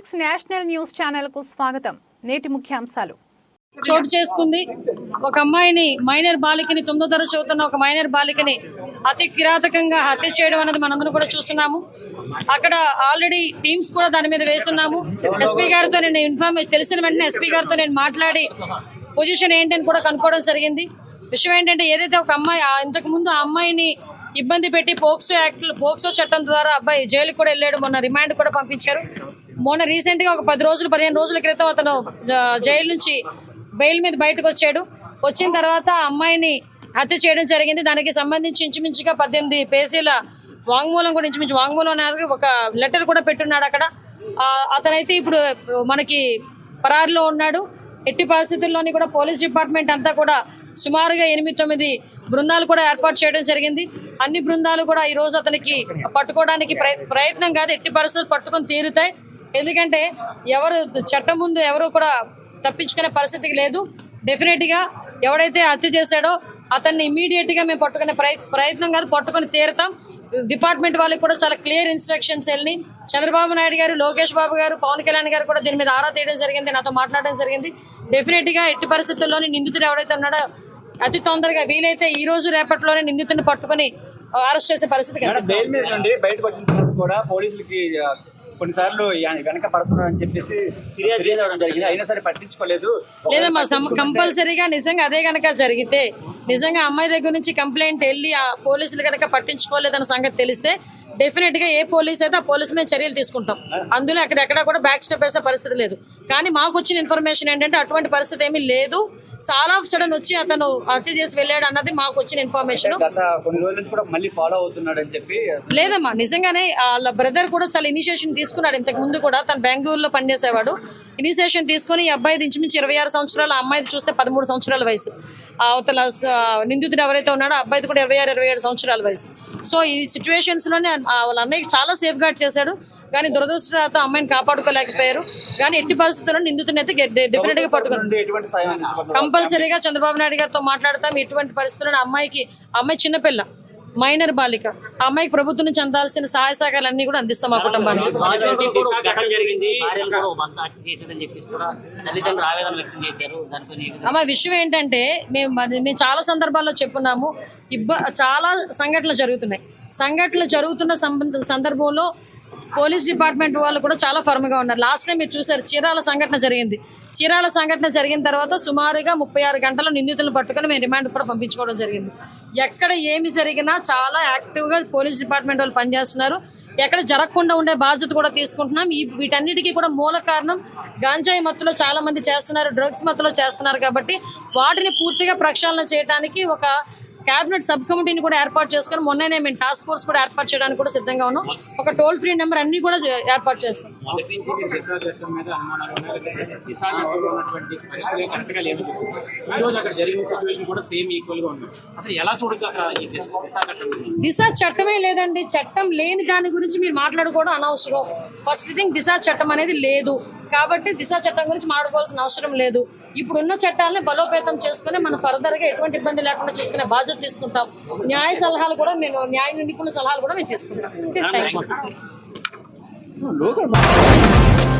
National news ఛానల్కు స్వాగతం. నేటి ముఖ్యాంశాలు. చోటు చేసుకుంది. ఒక అమ్మాయిని మైనర్ బాలికని తొమ్మిదో తరగతి చదువుతున్న ఒక మైనర్ బాలికని అతి కిరాతకంగా హత్య చేయడం అనేది మనందరం కూడా చూస్తున్నాము. అక్కడ ఆల్రెడీ టీమ్స్ కూడా దాని మీద వేస్తున్నాము. ఎస్పీ గారితో నేను ఇన్ఫర్మేషన్ తెలిసిన వెంటనే ఎస్పీ గారితో నేను మాట్లాడి పొజిషన్ ఏంటని కూడా కనుక్కోవడం జరిగింది. విషయం ఏంటంటే ఏదైతే ఒక అమ్మాయి ఇంతకు ముందు ఆ అమ్మాయిని ఇబ్బంది పెట్టి పోక్సో యాక్ట్ పోక్సో చట్టం ద్వారా అబ్బాయి జైలుకు కూడా వెళ్ళాడు. మొన్న రిమాండ్ కూడా పంపించారు. మొన్న రీసెంట్గా ఒక పది రోజులు పదిహేను రోజుల క్రితం అతను జైలు నుంచి బెయిల్ మీద బయటకు వచ్చాడు. వచ్చిన తర్వాత అమ్మాయిని హత్య చేయడం జరిగింది. దానికి సంబంధించి ఇంచుమించుగా పద్దెనిమిది పేజీల వాంగ్మూలం కూడా ఇంచుమించు వాంగ్మూలం అన్నారు. ఒక లెటర్ కూడా పెట్టున్నాడు అక్కడ. అతనైతే ఇప్పుడు మనకి పరారులో ఉన్నాడు. ఎట్టి పరిస్థితుల్లోని కూడా పోలీస్ డిపార్ట్మెంట్ అంతా కూడా సుమారుగా ఎనిమిది తొమ్మిది బృందాలు కూడా ఏర్పాటు చేయడం జరిగింది. అన్ని బృందాలు కూడా ఈరోజు అతనికి పట్టుకోవడానికి ప్రయత్నం కాదు ఎట్టి పరిస్థితులు పట్టుకొని తీరుతాయి. ఎందుకంటే ఎవరు చట్టం ముందు ఎవరు కూడా తప్పించుకునే పరిస్థితికి లేదు. డెఫినెట్గా ఎవడైతే హత్య చేశాడో అతన్ని ఇమీడియట్గా మేము పట్టుకునే ప్రయ- ప్రయత్నం కాదు పట్టుకొని తీరుతాం. డిపార్ట్మెంట్ వాళ్ళకి కూడా చాలా క్లియర్ ఇన్స్ట్రక్షన్స్ వెళ్ళి చంద్రబాబు నాయుడు గారు లోకేష్ బాబు గారు పవన్ కళ్యాణ్ గారు కూడా దీని మీద ఆరా తీయడం జరిగింది నాతో మాట్లాడడం జరిగింది. డెఫినెట్గా ఎట్టి పరిస్థితుల్లోని నిందితుడు ఎవరైతే ఉన్నాడో అతి తొందరగా వీలైతే ఈ రోజు రేపట్లోనే నిందితుడిని పట్టుకొని అరెస్ట్ చేసే పరిస్థితి బయటకు వచ్చిన కూడా పోలీసులకి కొన్నిసార్లు వెనక పడుతున్నారని చెప్పేసి ఫిర్యాదు చేయడం జరిగింది? అయినా సరే పట్టించుకోలేదు. లేదమ్మా కంపల్సరీగా నిజంగా అదే గనక జరిగితే నిజంగా అమ్మాయి దగ్గర నుంచి కంప్లైంట్ వెళ్ళి ఆ పోలీసులు కనుక పట్టించుకోలేదన్న సంగతి తెలిస్తే డెఫినెట్గా ఏ పోలీస్ అయితే ఆ పోలీస్ మీద చర్యలు తీసుకుంటాం. అందులో అక్కడ ఎక్కడ కూడా బ్యాక్ స్టెప్ వేసే పరిస్థితి లేదు. కానీ మాకు వచ్చిన ఇన్ఫర్మేషన్ ఏంటంటే అటువంటి పరిస్థితి ఏమీ లేదు. చాలా ఆఫ్ సడన్ వచ్చి అతను హత్య చేసి వెళ్ళాడు అన్నది మాకు వచ్చిన ఇన్ఫర్మేషన్. లేదమ్మా నిజంగానే వాళ్ళ బ్రదర్ కూడా చాలా ఇనిషియేషన్ తీసుకున్నాడు ఇంతకు ముందు కూడా. తను బెంగళూరులో పనిచేసేవాడు. ఇనిషియేషన్ తీసుకుని ఈ అబ్బాయి ఇంచుమించు ఇరవై ఆరు సంవత్సరాలు ఆ అమ్మాయిది చూస్తే పదమూడు సంవత్సరాల వయసు. ఆ అవతల నిందితుడు ఎవరైతే ఉన్నాడో అబ్బాయిది కూడా ఇరవై ఆరు ఇరవై ఏడు సంవత్సరాల వయసు. సో ఈ సిచ్యువేషన్స్లోనే వాళ్ళ అన్నయ్యకి చాలా సేఫ్ గార్డ్ చేశాడు. కానీ దురదృష్టతో అమ్మాయిని కాపాడుకోలేకపోయారు. కానీ ఎట్టి పరిస్థితుల్లో నిందితుడిని అయితే డెఫినెట్గా పట్టుకున్నారు. కంపల్సరీగా చంద్రబాబు నాయుడు గారితో మాట్లాడతాం. ఎటువంటి పరిస్థితుల్లో అమ్మాయికి అమ్మాయి చిన్నపిల్ల మైనర్ బాలిక ఆ అమ్మాయికి ప్రభుత్వం నుంచి అందాల్సిన సహాయ సహకారాలు అన్ని కూడా అందిస్తాం ఆ కుటుంబానికి. అమ్మ విషయం ఏంటంటే మేము మేము చాలా సందర్భాల్లో చెప్పున్నాము ఇబ్బ చాలా సంఘటనలు జరుగుతున్నాయి. సంఘటనలు జరుగుతున్న సంబంధ సందర్భంలో పోలీస్ డిపార్ట్మెంట్ వాళ్ళు కూడా చాలా ఫర్మ్గా ఉన్నారు. లాస్ట్ టైం మీరు చూసారు చీరాల సంఘటన జరిగింది. చీరాల సంఘటన జరిగిన తర్వాత సుమారుగా ముప్పై ఆరు గంటలు నిందితులను పట్టుకొని మేము రిమాండ్ కూడా పంపించుకోవడం జరిగింది. ఎక్కడ ఏమి జరిగినా చాలా యాక్టివ్గా పోలీస్ డిపార్ట్మెంట్ వాళ్ళు పనిచేస్తున్నారు. ఎక్కడ జరగకుండా ఉండే బాధ్యత కూడా తీసుకుంటున్నాం. ఈ వీటన్నిటికీ కూడా మూల కారణం గాంజాయి మత్తులో చాలా మంది చేస్తున్నారు డ్రగ్స్ మత్తులో చేస్తున్నారు కాబట్టి వాటిని పూర్తిగా ప్రక్షాళన చేయడానికి ఒక కేబినెట్ సబ్ కమిటీని కూడా ఏర్పాటు చేసుకొని మొన్ననే మేము టాస్క్ ఫోర్స్ కూడా ఏర్పాటు చేయడానికి కూడా సిద్ధంగా ఉన్నాం. ఒక టోల్ ఫ్రీ నెంబర్ అన్ని కూడా ఏర్పాటు చేస్తాం. దిశా దిశ చట్టమే లేదండి. చట్టం లేని దాని గురించి మీరు మాట్లాడుకోవడం అనవసరం. ఫస్ట్ థింగ్ దిశ చట్టం అనేది లేదు. కాబట్టి దిశ చట్టం గురించి మాట్లాడుకోవాల్సిన అవసరం లేదు. ఇప్పుడున్న చట్టాలను బలోపేతం చేసుకుని మనం ఫర్దర్గా ఎటువంటి ఇబ్బంది లేకుండా చూసుకునే బాధ్యత తీసుకుంటాం. న్యాయ సలహాలు కూడా మేము న్యాయ నిపుణుల సలహాలు కూడా మేము తీసుకుంటాం. Thank you